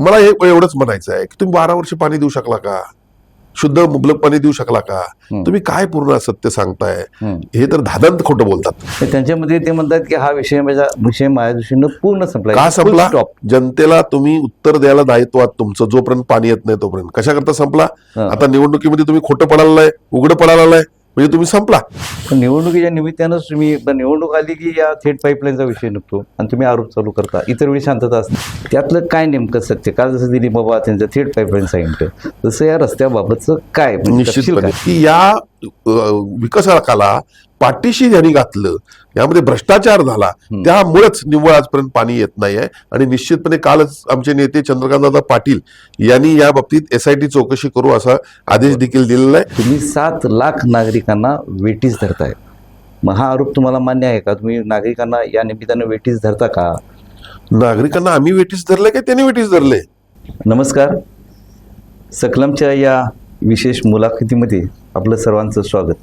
मला हे एवढंच म्हणायचं आहे की तुम्ही बारा वर्ष पाणी देऊ शकला का? शुद्ध मुबलक पाणी देऊ शकला का. तुम्ही काय पूर्ण सत्य सांगताय. हे तर धादांत खोटं बोलतात. त्यांच्यामध्ये ते म्हणतात की हा विषय माझा विषय माझ्या दृष्टीनं पूर्ण संपला. का संपला? जनतेला तुम्ही उत्तर द्यायला दायित्व तुमचं जोपर्यंत पाणी येत नाही तोपर्यंत. कशाकरता संपला. आता निवडणुकीमध्ये तुम्ही खोटं पडायला उघडं पडायला म्हणजे तुम्ही संपला. पण निवडणुकीच्या निमित्तानंच तुम्ही पण निवडणूक आली की या थेट पाईपलाईनचा विषय निघतो आणि तुम्ही आरोप चालू करता. इतर वेळी शांतता असते. त्यातलं काय नेमकं सत्य? काल जसं दिलीप बाबा त्यांचं थेट पाईपलाईन सांगितलं. तसं या रस्त्याबाबतचं काय? म्हणजे? की या विकासाकाला पाठीशी ज्यांनी घातलं यामध्ये भ्रष्टाचार झाला त्यामुळेच निव्वळ आजपर्यंत पाणी येत नाही आहे आणि निश्चितपणे कालच आमचे नेते चंद्रकांतदादा पाटील यांनी या बाबतीत एसआयटी चौकशी करू असा आदेश देखील दिलेला आहे. तुम्ही सात लाख नागरिकांना वेटीस धरताय. मग हा आरोप तुम्हाला मान्य आहे का? तुम्ही नागरिकांना या निमित्तानं वेटीस धरता का? नागरिकांना आम्ही वेटीस धरले की त्यांनी वेटीस धरले? नमस्कार. सकलमच्या या विशेष मुलाखतीमध्ये आपलं सर्वांचं स्वागत.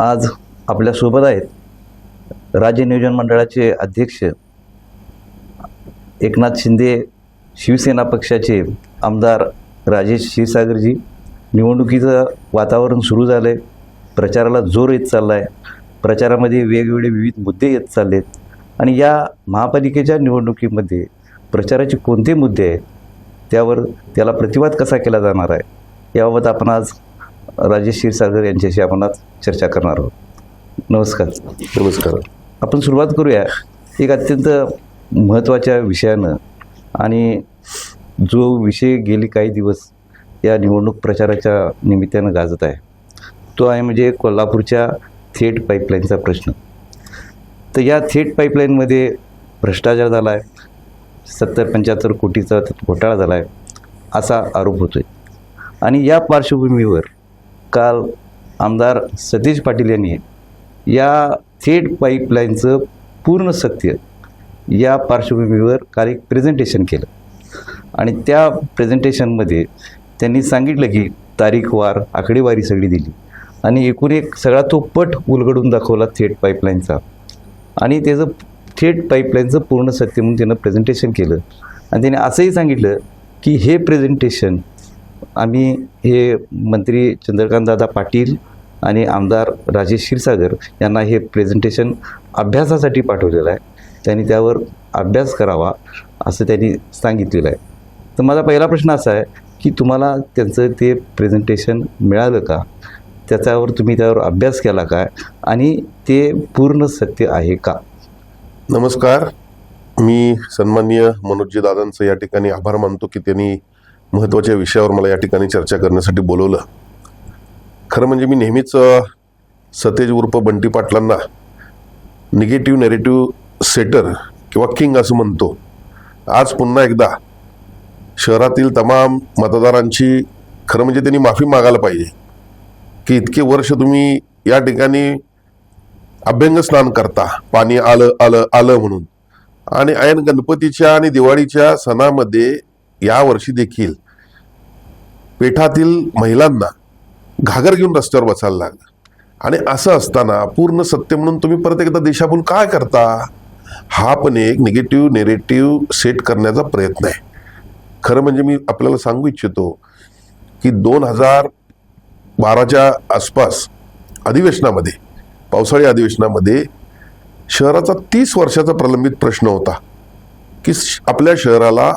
आज आपल्यासोबत आहेत राज्य नियोजन मंडळाचे अध्यक्ष एकनाथ शिंदे शिवसेना पक्षाचे आमदार राजेश क्षीरसागरजी. निवडणुकीचं वातावरण सुरू झालं आहे प्रचाराला जोर येत चालला आहे प्रचारामध्ये वेगवेगळे विविध मुद्दे येत चाललेत. आणि या महापालिकेच्या निवडणुकीमध्ये प्रचाराचे कोणते मुद्दे आहेत? त्यावर त्याला प्रतिवाद कसा केला जाणार आहे? याबाबत आपण आज राजेश क्षीरसागर यांच्याशी आपण आज चर्चा करणार आहोत. नमस्कार. नमस्कार. आपण सुरुवात करूया. एक अत्यंत महत्त्वाच्या विषयानं आणि जो विषय गेली काही दिवस या निवडणूक प्रचाराच्या निमित्तानं गाजत आहे तो आहे म्हणजे कोल्हापूरच्या थेट पाईपलाईनचा प्रश्न. तर या थेट पाईपलाईनमध्ये भ्रष्टाचार झाला आहे सत्तर पंच्याहत्तर कोटीचा घोटाळा झाला आहे असा आरोप होतो आहे आणि या पार्श्वभूमीवर काल आमदार सतीश पाटील यांनी या थेट पाईपलाईनचं पूर्ण सत्य या पार्श्वभूमीवर काल एक प्रेझेंटेशन केलं. आणि त्या प्रेझेंटेशनमध्ये त्यांनी सांगितलं की तारीखवार आकडेवारी सगळी दिली. आणि एकूण एक सगळा तो पट उलगडून दाखवला थेट पाईपलाईनचा. आणि त्याचं थेट पाईपलाईनचं पूर्ण सत्य म्हणून त्यानं प्रेझेंटेशन केलं. आणि त्याने असंही सांगितलं की हे प्रेझेंटेशन आम्ही हे मंत्री चंद्रकांतदादा पाटील आणि आमदार राजेश क्षीरसागर यांना हे प्रेझेंटेशन अभ्यासासाठी पाठवलेलं आहे. त्यांनी त्यावर अभ्यास करावा असं त्यांनी सांगितलेलं आहे. तर माझा पहिला प्रश्न असा आहे की तुम्हाला त्यांचं ते प्रेझेंटेशन मिळालं का? त्याच्यावर तुम्ही त्यावर अभ्यास केला काय आणि ते पूर्ण सत्य आहे का? नमस्कार. मी सन्माननीय मनोजी दादांचं या ठिकाणी आभार मानतो की त्यांनी महत्त्वाच्या विषयावर मला या ठिकाणी चर्चा करण्यासाठी बोलवलं. खरं म्हणजे मी नेहमीच सतेज उर्फ बंटी पाटलांना निगेटिव्ह नेरेटिव्ह सेटर किंवा किंग असं म्हणतो. आज पुन्हा एकदा शहरातील तमाम मतदारांची खरं म्हणजे त्यांनी माफी मागायला पाहिजे. की इतके वर्ष तुम्ही या ठिकाणी अभ्यंग स्नान करता. पाणी आलं आलं आलं म्हणून. आणि ऐन गणपतीच्या आणि दिवाळीच्या सणामध्ये या वर्षी देखील पेठातील महिलांना घागर घेऊन रस्त्यावर बसायला लागलं. आणि असं असताना पूर्ण सत्य म्हणून तुम्ही परत एकदा देशाभूल काय करता? हा पण एक निगेटिव्ह नेरेटिव्ह सेट करण्याचा प्रयत्न आहे. खरं म्हणजे मी आपल्याला सांगू इच्छितो की दोन हजार बाराच्या आसपास अधिवेशनामध्ये पावसाळी अधिवेशनामध्ये शहराचा तीस वर्षाचा प्रलंबित प्रश्न होता की आपल्या शहराला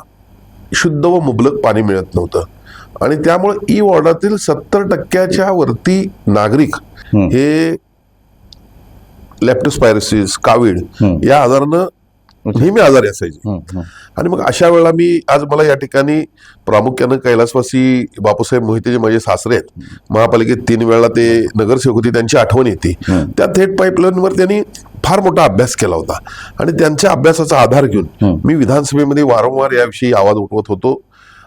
शुद्ध व मुबलक पाणी मिळत नव्हतं आणि त्यामुळे ई वॉर्डातील सत्तर टक्क्याच्या वरती नागरिक. हे लेप्टोस्पायरोसिस कावीड. या आजारानं नेहमी आजारी असायचे. आणि मग अशा वेळेला मी आज मला या ठिकाणी प्रामुख्यानं कैलासवासी बापूसाहेब मोहिते जे माझे सासरे आहेत महापालिकेत तीन वेळा ते नगरसेवक होते त्यांची आठवण येते. त्या थेट पाईपलाईनवर त्यांनी फार मोठा अभ्यास केला होता आणि त्यांच्या अभ्यासाचा आधार घेऊन. मी विधानसभेमध्ये वारंवार याविषयी आवाज उठवत होतो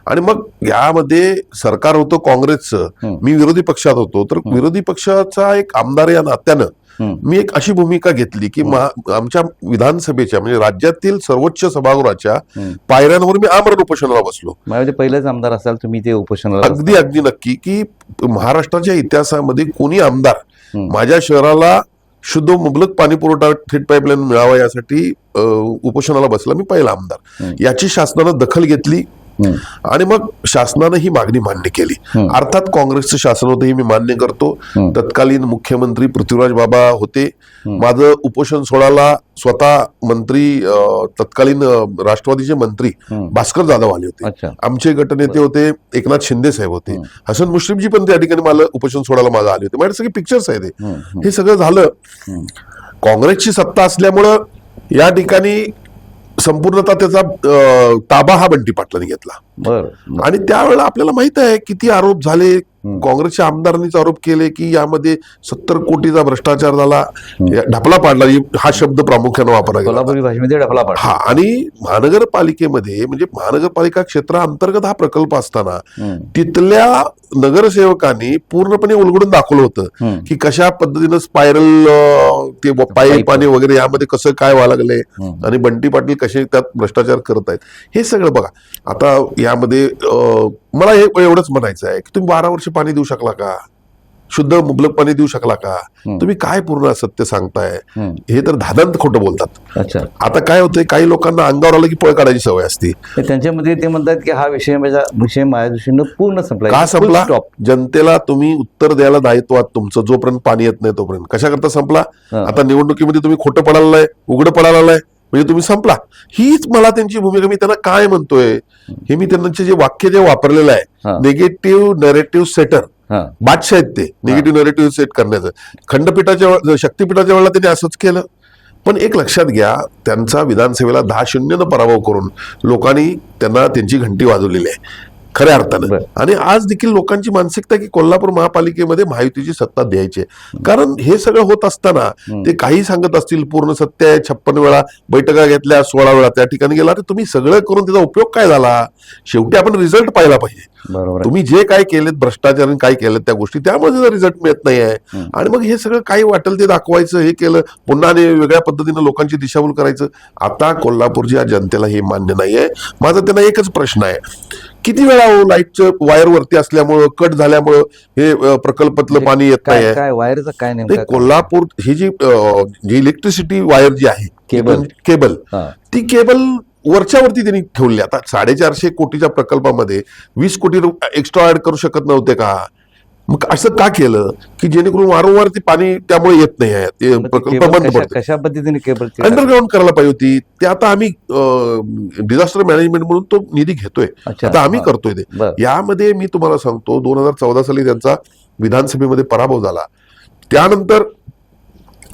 आणि मग यामध्ये सरकार होतं काँग्रेसचं. मी विरोधी पक्षात होतो तर विरोधी पक्षाचा एक आमदार या नात्यानं. मी एक अशी भूमिका घेतली की आमच्या विधानसभेच्या म्हणजे राज्यातील सर्वोच्च सभागृहाच्या. पायऱ्यांवर मी आमरण उपोषणाला बसलो पहिलेच आमदार असाल तुम्ही ते उपोषणाला अगदी अगदी नक्की की महाराष्ट्राच्या इतिहासामध्ये कोणी आमदार. माझ्या शहराला शुद्ध मुबलक पाणी पुरवठा थेट पाईपलाईन मिळावा यासाठी उपोषणाला बसला मी पहिला आमदार याची शासनानं दखल घेतली. आणि मग शासनानं ही मागणी मान्य केली. अर्थात काँग्रेसचं शासन होतं हे मी मान्य करतो. तत्कालीन मुख्यमंत्री पृथ्वीराज बाबा होते. माझं उपोषण सोडायला स्वतः मंत्री तत्कालीन राष्ट्रवादीचे मंत्री भास्कर जाधव आले होते. आमचे गटनेते होते एकनाथ शिंदे साहेब होते. हसन मुश्रीफजी पण त्या ठिकाणी मला उपोषण सोडायला माझं आले होते. माझ्याकडे सगळे पिक्चर्स आहेत हे. हे सगळं झालं. काँग्रेसची सत्ता असल्यामुळं या ठिकाणी संपूर्णतः त्याचा ताबा हा बंटी पाटलांनी घेतला. आणि त्यावेळेला आपल्याला माहीत आहे किती आरोप झाले काँग्रेसच्या आमदारांनीच आरोप केले की यामध्ये सत्तर कोटीचा भ्रष्टाचार झाला. ढपला पाडला. हा शब्द प्रामुख्याने वापरला गेला कोल्हापुरी भाषेमध्ये डफला पाड हा आणि महानगरपालिकेमध्ये म्हणजे महानगरपालिका क्षेत्राअंतर्गत हा प्रकल्प असताना तिथल्या नगरसेवकांनी पूर्णपणे उलगडून दाखवलं होतं की कशा पद्धतीनं स्पायरल ते पाईप आणि वगैरे यामध्ये कसं काय व्हायला लागलंय आणि बंटी पाटील कसे त्यात भ्रष्टाचार करत आहेत हे सगळं बघा. आता यामध्ये मला हे एवढंच म्हणायचं आहे की तुम्ही बारा वर्ष पाणी देऊ शकला का? शुद्ध मुबलक पाणी देऊ शकला का? तुम्ही काय पूर्ण सत्य सांगताय? हे तर धादांत खोटं बोलतात. अच्छा. आता काय होतंय काही लोकांना अंगावर आलं की पळ काढायची सवय असते. त्यांच्यामध्ये ते म्हणतात की हा विषय माझा विषय माझ्या दृष्टीनं पूर्ण संपला. का संपला? जनतेला तुम्ही उत्तर द्यायला दायित्व तुमचं जोपर्यंत पाणी येत नाही तोपर्यंत. कशा करता संपला. आता निवडणुकीमध्ये तुम्ही खोटं पडायला उघडं पडायला म्हणजे तुम्ही संपला. हीच मला त्यांची भूमिका मी त्यांना काय म्हणतोय हे मी त्यांचे जे वाक्य जे वापरलेलं. आहे निगेटिव्ह नरेटिव्ह सेटर बादशाह आहेत ते निगेटिव्ह नरेटिव्ह सेट करण्याचं. खंडपीठाच्या शक्तीपीठाच्या वेळेला त्यांनी असंच केलं. पण एक लक्षात घ्या त्यांचा विधानसभेला दहा शून्यनं पराभव करून लोकांनी त्यांना त्यांची घंटी वाजवलेली आहे. खऱ्या अर्थानं. आणि आज देखील लोकांची मानसिकता की कोल्हापूर महापालिकेमध्ये महायुतीची सत्ता द्यायची आहे. कारण हे सगळं होत असताना ते काही सांगत असतील पूर्ण सत्य आहे छप्पन वेळा बैठका घेतल्या सोळा वेळा त्या ठिकाणी गेला तर तुम्ही सगळं करून त्याचा उपयोग काय झाला? शेवटी आपण रिझल्ट पाहिला पाहिजे. तुम्ही जे काय केलेत भ्रष्टाचार आणि काय केलेत त्या गोष्टी त्यामुळे त्याचा रिझल्ट मिळत नाही आहे. आणि मग हे सगळं काही वाटेल ते दाखवायचं हे केलं पुन्हा वेगळ्या पद्धतीनं लोकांची दिशाभूल करायचं? आता कोल्हापूरच्या जनतेला हे मान्य नाहीये. माझा त्यांना एकच प्रश्न आहे. किती वेळा हो लाईटचं वायर वरती असल्यामुळं कट झाल्यामुळं हे प्रकल्पातलं पाणी येत काय काय वायरचं काय नाही, कोल्हापूर ही जी जी इलेक्ट्रिसिटी वायर जी आहे केबल. केबल हा. ती केबल वरच्या वरती त्यांनी ठेवली. आता साडेचारशे कोटीच्या प्रकल्पामध्ये वीस कोटी एक्स्ट्रा ऍड करू शकत नव्हते का? मग असं का केलं? की जेणेकरून वारंवार ती पाणी त्यामुळे येत नाही आहे. ते प्रकल्प बंद पडतो कशा पद्धतीने केबल अंडरग्राऊंड करायला पाहिजे होती. ते आता आम्ही डिझास्टर मॅनेजमेंट म्हणून तो निधी घेतोय. आता आम्ही. करतोय ते. यामध्ये मी तुम्हाला सांगतो दोन हजार चौदा साली त्यांचा विधानसभेमध्ये पराभव झाला. त्यानंतर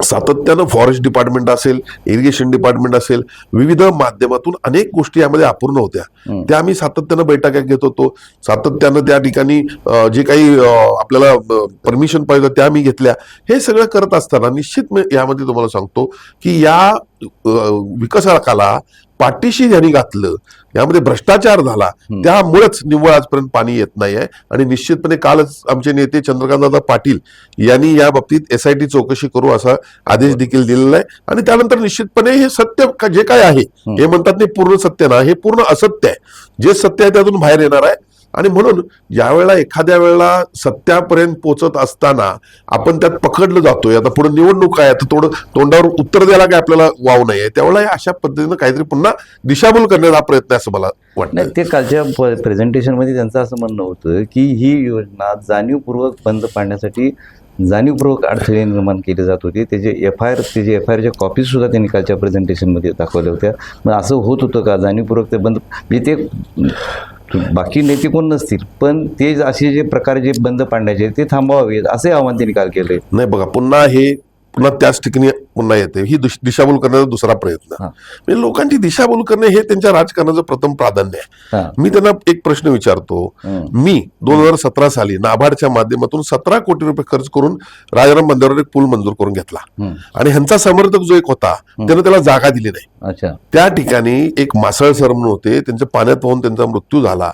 सातत्यानं फॉरेस्ट डिपार्टमेंट असेल इरिगेशन डिपार्टमेंट असेल विविध माध्यमातून अनेक गोष्टी यामध्ये अपूर्ण होत्या. त्या आम्ही सातत्यानं बैठका घेत होतो. सातत्यानं त्या ठिकाणी जे काही आपल्याला परमिशन पाहिजे त्या आम्ही घेतल्या. हे सगळं करत असताना निश्चित मी यामध्ये तुम्हाला सांगतो की या विकासकाला पाठीशी ज्यांनी घातलं यामध्ये भ्रष्टाचार झाला त्यामुळेच निव्वळ आजपर्यंत पाणी येत नाहीये. आणि निश्चितपणे कालच आमचे नेते चंद्रकांतदादा पाटील यांनी या बाबतीत एस आय टी चौकशी करू असा आदेश देखील दिलेला आहे. आणि त्यानंतर निश्चितपणे हे सत्य का- जे काय आहे हे म्हणतात नाही पूर्ण सत्य ना हे पूर्ण असत्य आहे. जे सत्य आहे त्यातून बाहेर येणार आहे. आणि म्हणून ज्यावेळेला एखाद्या वेळेला सत्यापर्यंत पोचत असताना आपण त्यात पकडलं जातोय. आता पुढे निवडणूक आहे तर थोडं तोंडावर उत्तर द्यायला काय आपल्याला वाव नाही आहे त्यावेळेला अशा पद्धतीनं काहीतरी पुन्हा दिशाभूल करण्याचा प्रयत्न असं मला वाटतं नाही ते कालच्या प्रेझेंटेशनमध्ये त्यांचं असं म्हणणं होतं की ही योजना जाणीवपूर्वक बंद पाडण्यासाठी जाणीवपूर्वक अडथळे निर्माण केले जात होती. त्याचे एफ आय आर त्याचे एफ आय आरच्या कॉपीसुद्धा त्यांनी कालच्या प्रेझेंटेशनमध्ये दाखवल्या होत्या. मग असं होत होतं का? जाणीवपूर्वक ते बंद म्हणजे ते बाकी नेते कोण नसतील पण ते असे जे प्रकार जे बंद पाडण्याचे ते थांबवावे असे आव्हान त्यांनी काल केले नाही बघा पुन्हा हे पुन्हा त्याच ठिकाणी पुन्हा येते. ही दुश- दिशाभूल करण्याचा दुसरा प्रयत्न. म्हणजे लोकांची दिशाभूल करणे हे त्यांच्या राजकारणाचं प्रथम प्राधान्य आहे. मी त्यांना एक प्रश्न विचारतो. मी दोन हजार सतरा साली नाबार्डच्या माध्यमातून सतरा कोटी रुपये खर्च करून राजाराम बंदरावर एक पूल मंजूर करून घेतला. आणि ह्यांचा समर्थक जो एक होता त्यानं त्याला जागा दिली नाही. त्या ठिकाणी एक मासळ सर म्हणून होते. त्यांच्या पाण्यात वाहून त्यांचा मृत्यू झाला.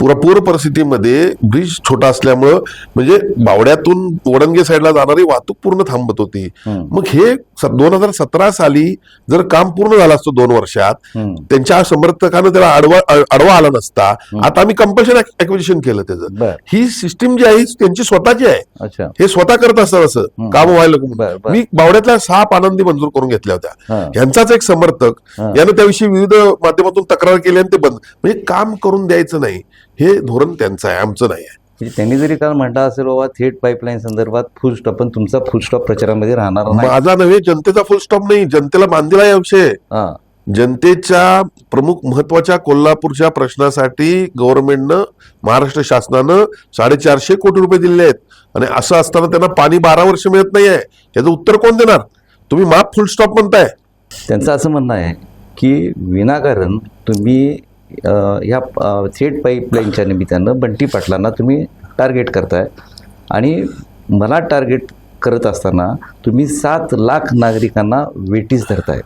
पुरा पूर परिस्थितीमध्ये ब्रिज छोटा असल्यामुळं म्हणजे बावड्यातून वडणगे साईडला जाणारी वाहतूक पूर्ण थांबत होती. मग हे दोन हजार सतरा साली जर काम पूर्ण झालं असतं दोन वर्षात. त्यांच्या समर्थकानं त्याला अडवा अडवा आला नसता. आता आम्ही कंपल्शन ऍक्विजिशन केलं त्याचं. ही सिस्टीम जी आहे त्यांची स्वतःची आहे. हे स्वतः करत असतात असं. काम व्हायला. मी बावड्यातल्या सहा पानंदी मंजूर करून घेतल्या होत्या. यांचाच एक समर्थक. यानं त्याविषयी विविध माध्यमातून तक्रार केली आणि ते बंद. म्हणजे काम करून द्यायचं नाही. हे धोरण त्यांचं आहे आमचं नाही आहे. म्हणजे त्यांनी जरी काल म्हटलं असेल बाबा थेट पाईपलाईन संदर्भात फुल स्टॉप पण तुमचा फुल स्टॉप प्रचारामध्ये राहणार नाही. माझा नव्हे जनतेचा फुल स्टॉप नाही. जनतेला बांधलेला आहे हा विषय हा. जनतेच्या प्रमुख महत्त्वाच्या कोल्हापूरच्या प्रश्नासाठी गव्हर्नमेंटनं महाराष्ट्र शासनानं साडेचारशे कोटी रुपये दिले आहेत. आणि असं असताना त्यांना पाणी बारा वर्ष मिळत नाहीये. याचं उत्तर कोण देणार? तुम्ही माफ फुल स्टॉप म्हणताय. त्यांचं असं म्हणणं आहे की विनाकारण तुम्ही ह्या थेट पाईपलाईनच्या निमित्तानं बंटी पाटलांना तुम्ही टार्गेट करताय. आणि मला टार्गेट करत असताना तुम्ही सात लाख नागरिकांना वेटीस धरताय.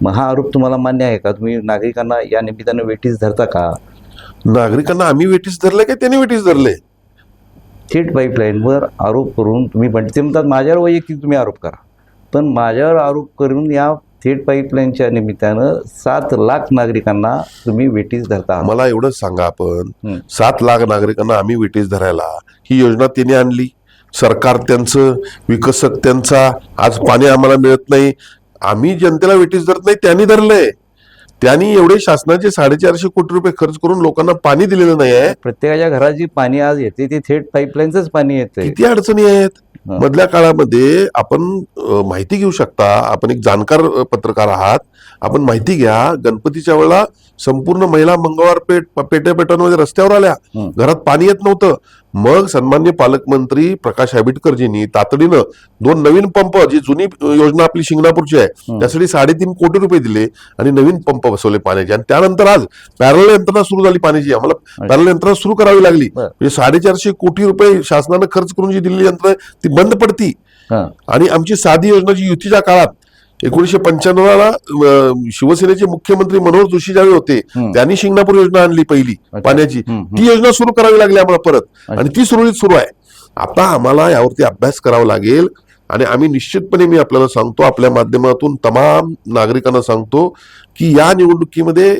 मग हा आरोप तुम्हाला मान्य आहे का? तुम्ही नागरिकांना या निमित्तानं वेटीस धरता का? नागरिकांना आम्ही वेटीस धरले का त्यांनी वेटीस धरले? थेट पाईपलाईनवर आरोप करून तुम्ही बंटी ते म्हणतात माझ्यावर वैयक्तिक तुम्ही आरोप करा. पण माझ्यावर आरोप करून या थेट पाईपलाईनच्या निमित्तानं सात लाख नागरिकांना तुम्ही वेटीस धरता. मला एवढंच सांगा आपण. सात लाख नागरिकांना आम्ही वेटीस धरायला. ही योजना त्यांनी आणली. सरकार त्यांचं विकसक त्यांचा. आज पाणी आम्हाला मिळत नाही. आम्ही जनतेला वेटीस धरत नाही त्यांनी धरलंय. त्यांनी एवढे शासनाचे साडेचारशे कोटी रुपये खर्च करून लोकांना पाणी दिलेलं नाही आहे. प्रत्येकाच्या घरात जी पाणी आज येते ते थेट पाईपलाईनच पाणी येते किती अडचणी आहेत. मधल्या काळामध्ये आपण माहिती घेऊ शकता. आपण एक जाणकार पत्रकार आहात. आपण माहिती घ्या. गणपतीच्या वेळेला संपूर्ण महिला मंगळवार पेठ पेट्या पेटांमध्ये रस्त्यावर आल्या. घरात पाणी येत नव्हतं. मग सन्मान्य पालकमंत्री प्रकाश आंबेडकरजींनी तातडीनं दोन नवीन पंप जी जुनी योजना आपली शिंगणापूरची आहे त्यासाठी साडेतीन कोटी रुपये दिले आणि नवीन पंप बसवले पाण्याचे. आणि त्यानंतर आज पॅरल यंत्रणा सुरू झाली पाण्याची. आम्हाला पॅरल यंत्रणा सुरू करावी लागली. म्हणजे साडेचारशे कोटी रुपये शासनानं खर्च करून जी दिलेली यंत्रणा आहे, ती बंद पडती. आणि आमची साधी योजना जी युतीच्या काळात एकोणीशे पंच्याण्णवला शिवसेनेचे मुख्यमंत्री मनोहर जोशी ज्यावेळी होते. त्यांनी शिंगणापूर योजना आणली पहिली. पाण्याची. ती योजना सुरू करावी लागली आम्हाला परत. आणि ती सुरळीत सुरू आहे. आता आम्हाला यावरती अभ्यास करावा लागेल. आणि आम्ही निश्चितपणे मी आपल्याला सांगतो आपल्या माध्यमातून तमाम नागरिकांना सांगतो की या निवडणुकीमध्ये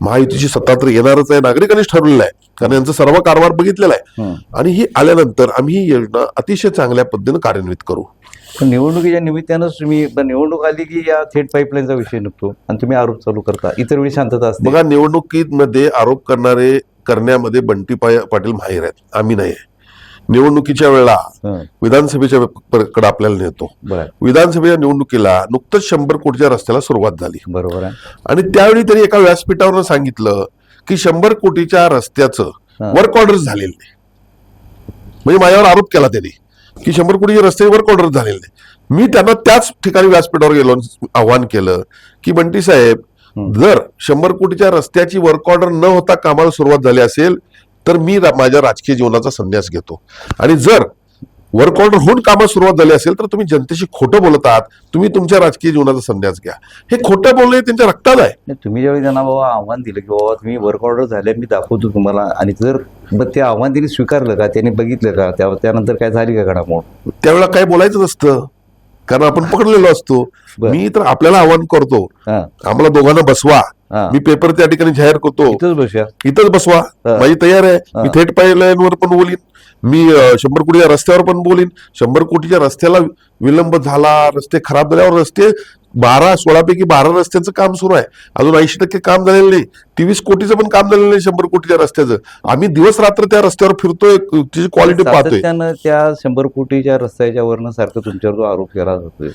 महायुतीची सत्ता तर येणारच आहे. नागरिकांनीच ठरवलेलं आहे. कारण यांचा सर्व कारभार बघितलेला आहे. आणि ही आल्यानंतर आम्ही ही योजना अतिशय चांगल्या पद्धतीने कार्यान्वित करू. पण निवडणुकीच्या निमित्तानंच तुम्ही निवडणूक आली की या थेट पाईपलाईनचा विषय निघतो आणि तुम्ही आरोप चालू करता. इतर वेळी शांतता असते. बघा निवडणुकीमध्ये आरोप करणारे करण्यामध्ये बंटी पाटील माहीर आहेत. आम्ही नाही. निवडणुकीच्या वेळेला विधानसभेच्या कडे आपल्याला नेतो. विधानसभेच्या निवडणुकीला नुकतंच शंभर कोटीच्या रस्त्याला सुरुवात झाली. बरोबर आहे. आणि त्यावेळी त्यांनी एका व्यासपीठावर सांगितलं की शंभर कोटीच्या रस्त्याचं. वर्क ऑर्डर झालेलं नाही. म्हणजे माझ्यावर आरोप केला त्यांनी. की शंभर कोटीचे रस्ते वर्क ऑर्डर झालेले नाही. मी त्यांना त्याच ठिकाणी व्यासपीठावर गेलो आव्हान केलं की बंटी साहेब जर शंभर कोटीच्या रस्त्याची वर्क ऑर्डर न होता कामाला सुरुवात झाली असेल तर मी माझ्या राजकीय जीवनाचा संन्यास घेतो. आणि जर वर्क ऑर्डर होऊन कामाला सुरुवात झाली असेल तर तुम्ही जनतेशी खोटं बोलत आहात. तुम्ही तुमच्या राजकीय जीवनाचा संन्यास घ्या. हे खोटं बोलणे त्यांच्या रक्तात आहे. तुम्ही ज्यावेळी त्यांना बाबा आव्हान दिलं की बाबा तुम्ही वर्क ऑर्डर झाले मी दाखवतो तुम्हाला. आणि जर मग ते आव्हान त्यांनी स्वीकारलं का त्यांनी बघितलं का त्या त्यानंतर काय झाली का घडामोड? त्यावेळेला काय बोलायचं नसतं. कारण आपण पकडलेलो असतो. मी तर आपल्याला आवाहन करतो. आम्हाला दोघांना बसवा. मी पेपर त्या ठिकाणी जाहीर करतो. इथंच बसवा. माझी तयार आहे. मी थेट पायलाईनवर पण बोलीन. मी शंभर कोटीच्या रस्त्यावर पण बोलीन. शंभर कोटीच्या रस्त्याला विलंब झाला रस्ते खराब झाल्यावर रस्ते बारा सोळापैकी बारा रस्त्यांचं काम सुरू आहे. अजून ऐंशी टक्के काम झालेलं नाही. तेवीस कोटीचं पण काम झालेलं नाही शंभर कोटीच्या रस्त्याचं. आम्ही दिवस रात्र त्या रस्त्यावर फिरतोय तिची क्वालिटी पाहतोय. सातत्यानं त्या शंभर कोटीच्या रस्त्याच्या वरनं सारखं तुमच्यावर जो आरोप केला जातोय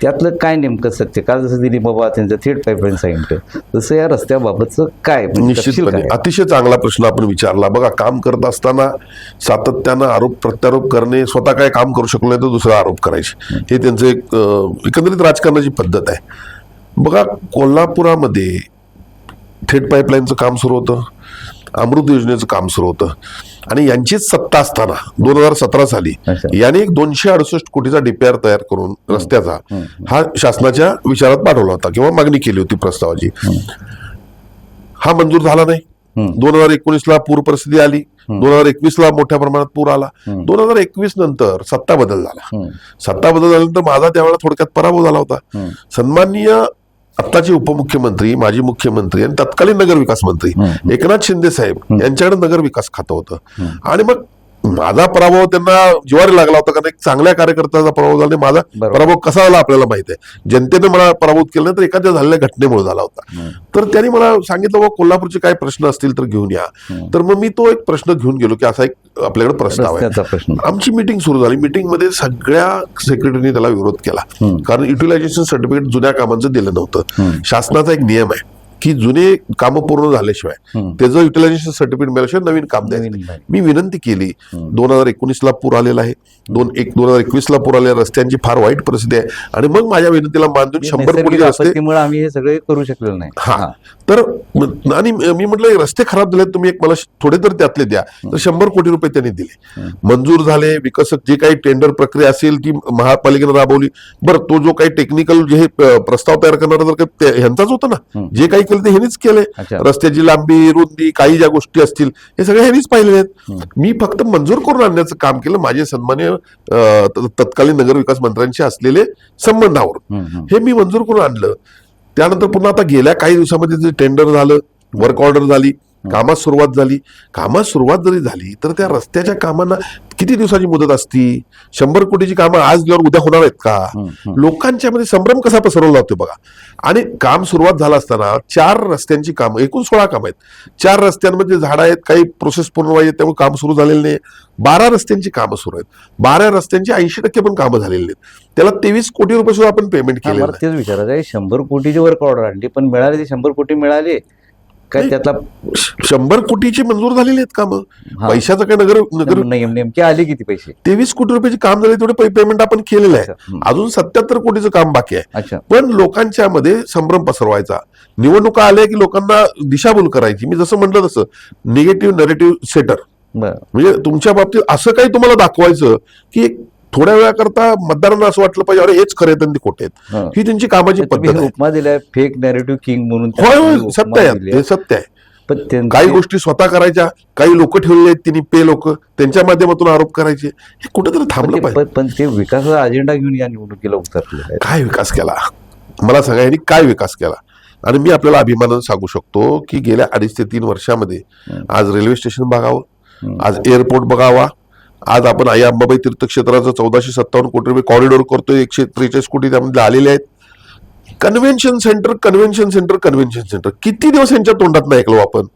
त्यातलं काय नेमकं सत्य? काल जसं दिली बाबा त्यांचं थेट पाईपलाईन सांगितलं तसं या रस्त्याबाबतचं काय? म्हणजे तपशील निश्चितपणे. काय? अतिशय चांगला प्रश्न आपण विचारला. बघा काम करत असताना सातत्यानं आरोप प्रत्यारोप करणे स्वतः काय काम करू शकलो नाही तर दुसरा आरोप करायचे. हे त्यांचं एक एकंदरीत राजकारणाची पद्धत आहे. बघा कोल्हापुरामध्ये थेट पाईपलाईनचं काम सुरू होतं. अमृत योजनेचं काम सुरू होतं. आणि यांचीच सत्ता असताना दोन हजार सतरा साली. याने एक दोनशे अडुसष्ट कोटीचा डीपीआर तयार करून रस्त्याचा हा शासनाच्या विचारात पाठवला होता किंवा मागणी केली होती प्रस्तावाची. हा मंजूर झाला नाही. दोन हजार एकोणीस ला पूर परिस्थिती आली. दोन हजार एकवीस ला मोठ्या प्रमाणात पूर आला. दोन हजार एकवीस नंतर सत्ता बदल झाला. सत्ता बदल झाल्यानंतर माझा त्यावेळेला थोडक्यात पराभव झाला होता. सन्माननीय आत्ताचे उपमुख्यमंत्री माजी मुख्यमंत्री आणि तत्कालीन नगर विकास मंत्री. एकनाथ शिंदे साहेब यांच्याकडे नगर विकास खातं होतं. आणि मग माझा पराभव त्यांना जिवारी लागला होता कारण एक चांगल्या कार्यकर्त्याचा पराभव झाला माझा. पराभव कसा झाला आपल्याला माहिती आहे जनतेने मला पराभूत केलं नाही तर एखाद्या झालेल्या घटनेमुळे झाला होता. तर त्यांनी मला सांगितलं बाबा कोल्हापूरचे काय प्रश्न असतील तर घेऊन या. तर मग मी तो एक प्रश्न घेऊन गेलो की असा एक आपल्याकडे प्रस्ताव आहे आमची मीटिंग सुरू झाली मीटिंगमध्ये सगळ्या सेक्रेटरीने त्याला विरोध केला. कारण युटिलायझेशन सर्टिफिकेट जुन्या कामांचं दिलं नव्हतं. शासनाचा एक नियम आहे की जुने कामं पूर्ण झाल्याशिवाय. त्याचं युटिलायझेशन सर्टिफिकेट मिळाल्याशिवाय नवीन काम द्यायचं. नाही. मी विनंती केली. दोन हजार एकोणीस ला पूर आलेला आहे. दोन एक दोन हजार एकवीस ला पूर आलेल्या रस्त्यांची फार वाईट परिस्थिती आहे. आणि मग माझ्या विनंतीला मानून शंभर नैसर्गिक कोटी रस्ते आम्ही हे सगळे करू शकलेलो नाही. हा. तर आणि मी म्हटलं रस्ते खराब झाले तुम्ही एक मला थोडे तर त्यातले द्या. तर शंभर कोटी रुपये त्यांनी दिले. मंजूर झाले विकसक जे काही टेंडर प्रक्रिया असेल ती महापालिकेने राबवली. बरं तो जो काही टेक्निकल जे प्रस्ताव तयार करणारा ह्यांचाच होता ना? जे काही केलं ते केलंय. अच्छा. रस्त्याची लांबी रुंदी काही ज्या गोष्टी असतील हे सगळे ह्यांनीच पाहिले आहेत. मी फक्त मंजूर करून आणण्याचं काम केलं. माझे सन्मान्य तत्कालीन नगर विकास मंत्र्यांशी असलेले संबंधावर. हे मी मंजूर करून आणलं. त्यानंतर पुन्हा आता गेल्या काही दिवसामध्ये जे टेंडर झालं वर्क ऑर्डर झाली कामात सुरुवात झाली. कामात सुरुवात जरी झाली तर त्या रस्त्याच्या कामांना किती दिवसाची मुदत असती? शंभर कोटीची कामं आज दिल्यावर उद्या होणार आहेत का? लोकांच्या मध्ये संभ्रम कसा पसरवला जातो बघा. आणि काम सुरुवात झालं असताना चार रस्त्यांची कामं एकूण सोळा काम आहेत. चार रस्त्यांमध्ये झाडं आहेत काही प्रोसेस पूर्ण व्हायचे त्यामुळे काम सुरू झालेलं नाही बारा रस्त्यांची कामं सुरू आहेत. बारा रस्त्यांची ऐंशी टक्के पण कामं झालेली आहेत त्याला तेवीस कोटी रुपये सुद्धा आपण पेमेंट हा, मला तेच विचारायचं शंभर कोटीची वर्क ऑर्डर आणली पण मिळाले ते शंभर कोटी मिळाले. काय त्यातला शंभर कोटीची मंजूर झालेली आहेत कामं. पैशाचं काय नगर नगर नेम नेमके आले किती पैसे? तेवीस कोटी रुपयाचे काम झाले तेवढे पेमेंट आपण केलेलं आहे. अजून सत्याहत्तर कोटीचं काम बाकी आहे. पण लोकांच्या मध्ये संभ्रम पसरवायचा. निवडणुका आल्या की लोकांना दिशाभूल करायची. मी जसं म्हटलं तसं निगेटिव्ह नेरेटिव्ह सेटर म्हणजे तुमच्या बाबतीत असं काही तुम्हाला दाखवायचं की थोड्या वेळाकरता मतदारांना असं वाटलं पाहिजे अरे हेच खरे आहेत खोटे आहेत. हा. त्यांची कामाची पद्धत उपमा दिलाय फेक नॅरेटिव्ह किंग म्हणून होय सत्य आहे सत्य आहे. पण काही गोष्टी स्वतः करायच्या काही लोक ठेवलेले आहेत तिने पे लोक त्यांच्या माध्यमातून आरोप करायचे. हे कुठेतरी थांबलं पाहिजे. पण- ते विकासाचा अजेंडा घेऊन या निवडणुकीला उतरले काय विकास केला? मला सांगा यांनी काय विकास केला? आणि मी आपल्याला अभिमानानं सांगू शकतो की गेल्या अडीच ते तीन वर्षामध्ये आज रेल्वे स्टेशन बघावं आज एअरपोर्ट बघावा आज आपण आई अंबाबाई तीर्थक्षेत्राचं चौदाशे सत्तावन्न कोटी रुपये कॉरिडॉर करतोय एकशे त्रेचाळीस कोटी त्यामध्ये आलेले आहेत. Convention centre convention centre convention centre किती दिवस यांच्या तोंडात नाही ऐकलो आपण?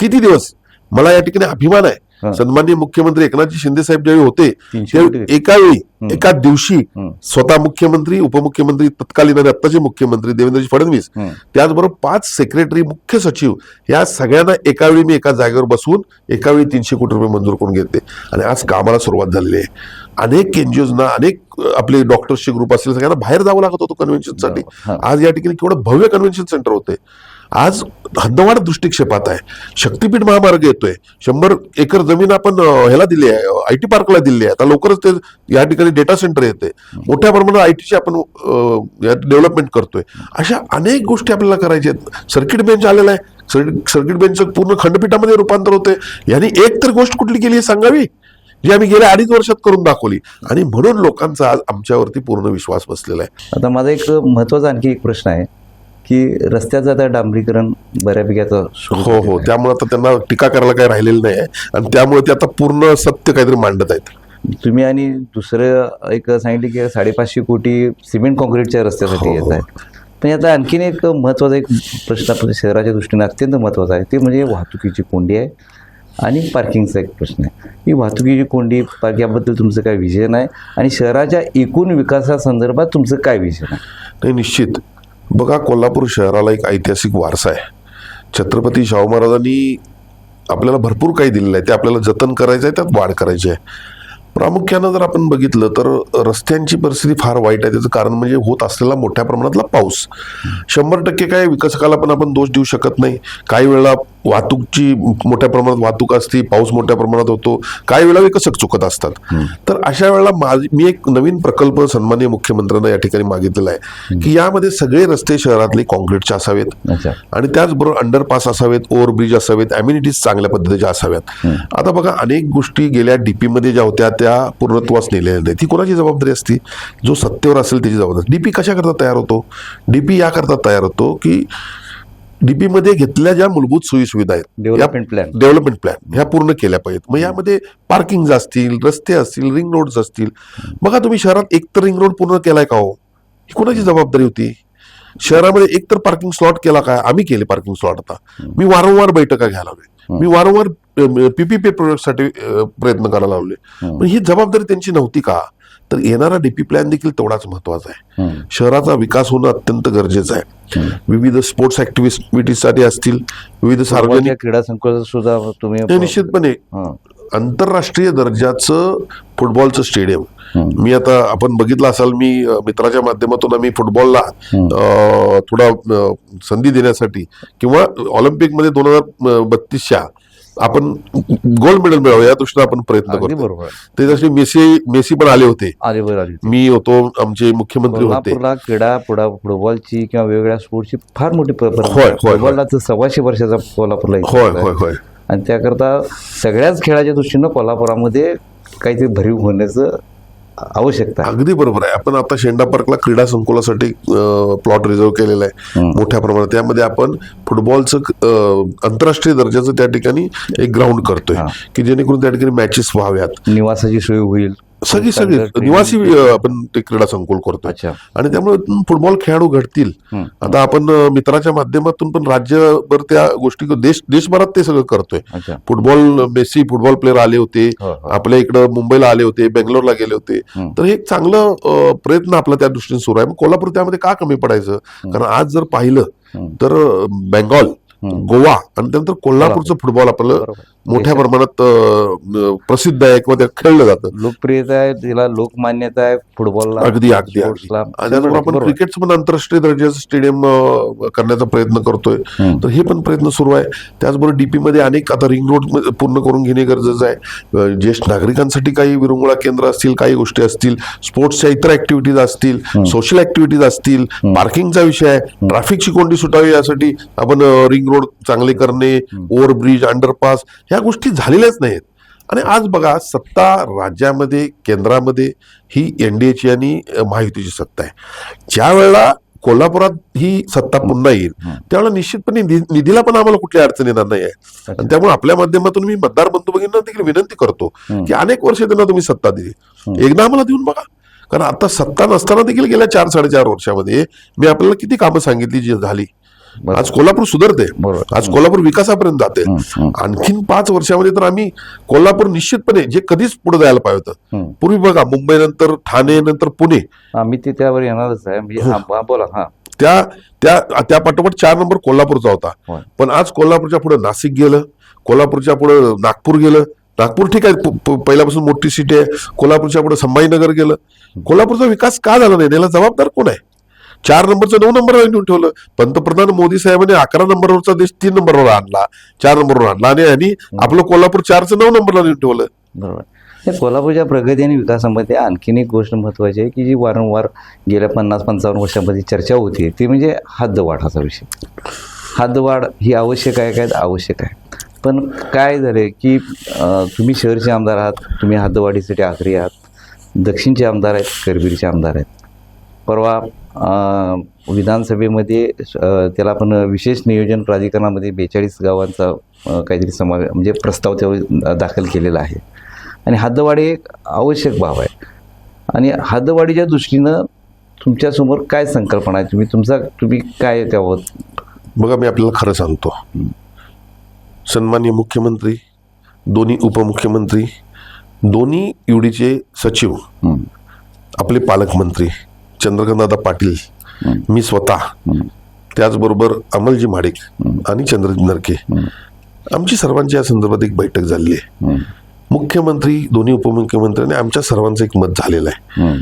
किती दिवस? मला या ठिकाणी अभिमान आहे. सन्माननीय मुख्यमंत्री एकनाथजी शिंदे साहेब ज्यावेळी होते त्यावेळी कोटी. एका वेळी एका दिवशी. स्वतः मुख्यमंत्री उपमुख्यमंत्री तत्कालीन आणि आत्ताचे मुख्यमंत्री देवेंद्रजी फडणवीस. त्याचबरोबर पाच सेक्रेटरी मुख्य सचिव या सगळ्यांना एका वेळी मी एका जागेवर बसवून एका वेळी तीनशे कोटी रुपये मंजूर करून घेते आणि आज कामाला सुरुवात झालेली आहे अनेक एनजीओजना अनेक आपले डॉक्टर्सचे ग्रुप असतील सगळ्यांना बाहेर जावं लागत होतं कन्व्हेन्शनसाठी. आज या ठिकाणी केवढं भव्य कन्व्हेन्शन सेंटर होते आज हद्दवाढ दृष्टिक्षेपात आहे. शक्तीपीठ महामार्ग येतोय. शंभर एकर जमीन आपण ह्याला दिली आहे आय टी पार्कला दिली आहे. आता लवकरच ते या ठिकाणी डेटा सेंटर येते. मोठ्या प्रमाणात आय टीची आपण डेव्हलपमेंट करतोय. अशा अनेक गोष्टी आपल्याला करायच्या आहेत. सर्किट बेंच आलेला आहे. सर्किट बेंचचं पूर्ण खंडपीठामध्ये रूपांतर होते यांनी एक तर गोष्ट कुठली केली आहे सांगावी? जी आम्ही गेल्या अडीच वर्षात करून दाखवली. आणि म्हणून लोकांचा आज आमच्यावरती पूर्ण विश्वास बसलेला आहे. आता माझा एक महत्त्वाचा आणखी एक प्रश्न आहे. की रस्त्याचं आता डांबरीकरण बऱ्यापैकी आता हो हो. त्यामुळे आता त्यांना टीका करायला काही राहिलेलं नाही आहे. आणि त्यामुळे ते आता पूर्ण सत्य काहीतरी मांडत आहेत. तुम्ही आणि दुसरं एक सांगितले की साडेपाचशे कोटी सिमेंट कॉन्क्रीटच्या रस्त्यासाठी हो, येत हो. आहेत. पण आता आणखीन एक महत्त्वाचा एक प्रश्न आपल्या शहराच्या दृष्टीने अत्यंत महत्त्वाचा आहे. ते म्हणजे वाहतुकीची कोंडी आहे आणि पार्किंगचा एक प्रश्न आहे. ही वाहतुकीची कोंडी पार्क याबद्दल तुमचं काय विजन आहे? आणि शहराच्या एकूण विकासासंदर्भात तुमचं काय विजन आहे? निश्चित. बघा कोल्हापूर शहराला एक ऐतिहासिक वारसा आहे. छत्रपती शाहू महाराजांनी आपल्याला भरपूर काही दिलेलं आहे. ते आपल्याला जतन करायचं आहे त्यात वाढ करायची आहे. प्रामुख्यानं जर आपण बघितलं तर रस्त्यांची परिस्थिती फार वाईट आहे. त्याचं कारण म्हणजे होत असलेला मोठ्या प्रमाणातला पाऊस. शंभर टक्के काय विकसकाला पण आपण दोष देऊ शकत नाही. काही वेळेला वाहतूकची मोठ्या प्रमाणात वाहतूक असते पाऊस मोठ्या प्रमाणात होतो. काही वेळेला विकसक चुकत असतात. तर अशा वेळेला माझी मी एक नवीन प्रकल्प सन्माननीय मुख्यमंत्र्यांना या ठिकाणी मागितलेला आहे. की यामध्ये सगळे रस्ते शहरातले कॉन्क्रीटचे असावेत. आणि त्याचबरोबर अंडरपास असावेत ओव्हरब्रिज असावेत अम्युनिटीज चांगल्या पद्धतीच्या असाव्यात आता बघा अनेक गोष्टी गेल्या डीपी मध्ये ज्या होत्या त्या पूर्णत्वास नेलेल्या नाही ती कोणाची जबाबदारी असती? जो सत्तेवर असेल त्याची जबाबदारी. डीपी कशा करता तयार होतो? डीपी या करता तयार होतो की डीपी मध्ये घेतलेल्या ज्या मूलभूत सोयी सुविधा आहेत डेव्हलपमेंट प्लॅन डेव्हलपमेंट प्लॅन ह्या पूर्ण केल्या पाहिजेत. मग यामध्ये पार्किंग असतील रस्ते असतील रिंग रोड्स असतील. बघा तुम्ही शहरात एक तर रिंग रोड पूर्ण केलाय का हो? ही कोणाची जबाबदारी होती? शहरामध्ये एक तर पार्किंग स्लॉट केला काय आम्ही केले पार्किंग स्लॉट आता. मी वारंवार बैठका घ्यायला लागले मी वारंवार पीपीपी प्रोजेक्टसाठी प्रयत्न करायला लावले. पण ही जबाबदारी त्यांची नव्हती का? तर येणारा डीपी प्लॅन देखील तेवढाच महत्त्वाचा आहे. शहराचा विकास होणं अत्यंत गरजेचं आहे. विविध स्पोर्ट्स ऍक्टिव्हिटीसाठी असतील विविध सार्वजनिक क्रीडा संकुल सुद्धा तुम्ही निश्चितपणे. आंतरराष्ट्रीय दर्जाचं फुटबॉलचं स्टेडियम. मी आता आपण बघितलं असाल मी मित्राच्या माध्यमातून आम्ही फुटबॉलला थोडा संधी देण्यासाठी किंवा ऑलिम्पिकमध्ये दोन हजार बत्तीसच्या आपण गोल्ड मेडल मिळावं या दृष्टीने आपण प्रयत्न करतो बरोबर. त्याच्याशी मेसी मेसी पण आले होते. मी होतो आमचे मुख्यमंत्री होते. क्रीडा फुटबॉलची किंवा वेगवेगळ्या स्पोर्टची फार मोठी. फुटबॉलला सव्वाशे वर्षाचा कोल्हापूरला होय. होय होय. आणि त्याकरता सगळ्याच खेळाच्या दृष्टीनं कोल्हापुरामध्ये काहीतरी भरीव होण्याचं आवश्यकता अगदी बरोबर आहे. आपण आता शेंडा पार्कला क्रीडा संकुलासाठी प्लॉट रिझर्व केलेला आहे. मोठ्या प्रमाणात. त्यामध्ये आपण फुटबॉलचं आंतरराष्ट्रीय दर्जाचं त्या ठिकाणी एक ग्राउंड करतोय. की जेणेकरून त्या ठिकाणी मॅचेस व्हाव्यात. निवासाची सोय होईल. सगळी सगळी. निवासी आपण ते क्रीडा संकुल अच्छा. आणि त्यामुळे फुटबॉल खेळाडू घडतील. आता आपण मित्राच्या माध्यमातून पण राज्यभर त्या गोष्टी देश देशभरात ते सगळं करतोय. फुटबॉल मेसी फुटबॉल प्लेअर आले होते. हो, हो. आपल्या इकडं मुंबईला आले होते बेंगलोरला गेले होते. तर हे एक चांगलं प्रयत्न आपला त्या दृष्टीने सुरू आहे. मग कोल्हापूर त्यामध्ये का कमी पडायचं? कारण आज जर पाहिलं. तर बेंगॉल. गोवा. आणि त्यानंतर कोल्हापूरचं फुटबॉल आपलं. मोठ्या प्रमाणात प्रसिद्ध आहे किंवा ते खेळलं जातं. लोकप्रियता आहे तिला लोकमान्यता आहे फुटबॉलला अगदी अगदी त्याचबरोबर आपण. क्रिकेटचं पण आंतरराष्ट्रीय दर्जाचं स्टेडियम करण्याचा प्रयत्न करतोय. तर हे पण प्रयत्न सुरू आहे. त्याचबरोबर डीपी मध्ये अनेक आता रिंग रोड पूर्ण करून घेणे गरजेचं आहे. ज्येष्ठ नागरिकांसाठी काही विरंगुळा केंद्र असतील काही गोष्टी असतील स्पोर्ट्सच्या इतर ऍक्टिव्हिटीज असतील सोशल ऍक्टिव्हिटीज असतील पार्किंगचा विषय आहे ट्रॅफिकची कोंडी सुटावी यासाठी आपण रिंग रोड चांगले करणे ओव्हरब्रिज अंडरपास ह्या गोष्टी झालेल्याच नाहीत आणि आज बघा सत्ता राज्यामध्ये केंद्रामध्ये ही एनडीएची आणि अ, महायुतीची सत्ता आहे. ज्या वेळेला कोल्हापुरात ही सत्ता पुन्हा येईल त्यावेळेला निश्चितपणे निधी- निधीला पण आम्हाला कुठली अडचण येणार नाही आहे आणि त्यामुळे आपल्या माध्यमातून मी मतदार बंधू भगिनींना देखील विनंती करतो की अनेक वर्ष त्यांना तुम्ही सत्ता दिली. एकदा आम्हाला देऊन बघा. कारण आता सत्ता नसताना देखील गेल्या चार साडेचार वर्षामध्ये मी आपल्याला किती कामं सांगितली जी झाली. आज कोल्हापूर सुधारते. आज कोल्हापूर विकासापर्यंत जाते. आणखीन पाच वर्षामध्ये तर आम्ही कोल्हापूर निश्चितपणे जे कधीच पुढे जायला पाहिजे होतं. पूर्वी बघा मुंबई नंतर ठाणे नंतर पुणे. आम्ही ते त्यावर येणारच आहे. बोला हा. त्या त्या त्या पाठोपाठ चार नंबर कोल्हापूरचा होता. पण आज कोल्हापूरच्या पुढे नाशिक गेलं कोल्हापूरच्या पुढे नागपूर गेलं. नागपूर ठीक आहे पहिल्यापासून मोठी सिटी आहे. कोल्हापूरच्या पुढे संभाजीनगर गेलं. कोल्हापूरचा विकास का झाला नाही? याला जबाबदार कोण आहे? चार नंबरचं नऊ नंबरवर नेऊन ठेवलं. पंतप्रधान मोदी साहेबांनी अकरा नंबरवरचा देश तीन नंबरवर आणला. चार नंबरवर आणला. आणि यांनी आपलं कोल्हापूर चारचं नऊ नंबरला नेऊन ठेवलं. बरोबर. कोल्हापूरच्या प्रगती आणि विकासामध्ये आणखीन एक गोष्ट महत्वाची आहे की जी वारंवार गेल्या पन्नास पंचावन्न वर्षामध्ये चर्चा होती ती म्हणजे हद्दवाढाचा विषय. हद्दवाढ ही आवश्यक आहे काय आवश्यक आहे. पण काय झाले की तुम्ही शहरचे आमदार आहात तुम्ही हद्दवाढीसाठी आग्रही आहात दक्षिणचे आमदार आहेत करबीरचे आमदार आहेत. परवा विधानसभेमध्ये त्याला आपण विशेष नियोजन प्राधिकरणामध्ये बेचाळीस गावांचा काहीतरी समावे म्हणजे प्रस्ताव त्यावेळी दाखल केलेला आहे. आणि हद्दवाढी एक आवश्यक बाब आहे. आणि हद्दवाढीच्या दृष्टीनं तुमच्यासमोर काय संकल्पना आहे? तुम्ही तुमचा तुम्ही काय त्यावर? बघा मी आपल्याला खरं सांगतो. सन्मान्य मुख्यमंत्री दोन्ही उपमुख्यमंत्री दोन्ही युडीचे सचिव आपले पालकमंत्री चंद्रकांतदादा पाटील मी स्वतः. त्याचबरोबर अमलजी महाडिक आणि चंद्रजित नरके. आमची सर्वांची या संदर्भात एक बैठक झाली आहे. मुख्यमंत्री दोन्ही उपमुख्यमंत्री आणि आमच्या सर्वांचं एक मत झालेलं आहे.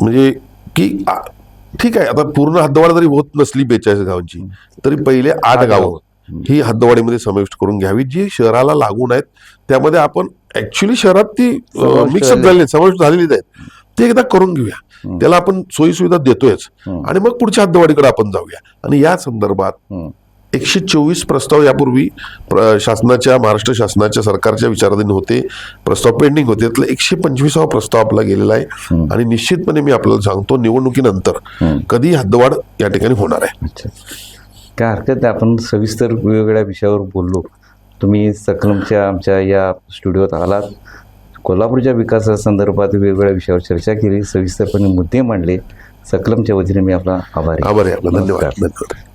म्हणजे की ठीक आहे आता पूर्ण हद्दवाढ जरी होत नसली बेचाळीस गावांची तरी पहिले आठ गावं ही हद्दवाढीमध्ये समाविष्ट करून घ्यावी. जी शहराला लागून आहेत त्यामध्ये आपण ऍक्च्युली शहरात ती मिक्सअप झाली. झालेली समाविष्ट झालेली आहेत. ते एकदा करून घेऊया. त्याला आपण सोयी सुविधा देतोयच. आणि मग पुढच्या हद्दवाढीकडे आपण जाऊया. आणि या संदर्भात. एकशे चोवीस प्रस्ताव यापूर्वी प्र- शासनाच्या महाराष्ट्र शासनाच्या सरकारच्या विचाराधीन होते. प्रस्ताव पेंडिंग होते. त्यातला एकशे पंचवीसावा प्रस्ताव आपला गेलेला आहे. आणि निश्चितपणे मी आपल्याला सांगतो निवडणुकीनंतर. कधी हद्दवाढ या ठिकाणी होणार आहे. काय हरकत आपण सविस्तर वेगवेगळ्या विषयावर बोललो. तुम्ही सकलमच्या आमच्या या स्टुडिओत आलात. कोल्हापूरच्या विकासासंदर्भात वेगवेगळ्या विषयावर चर्चा केली. सविस्तरपणे मुद्दे मांडले. सकलमच्या वतीने मी आपला आभारी आहे. आभार आपला. धन्यवाद. धन्यवाद.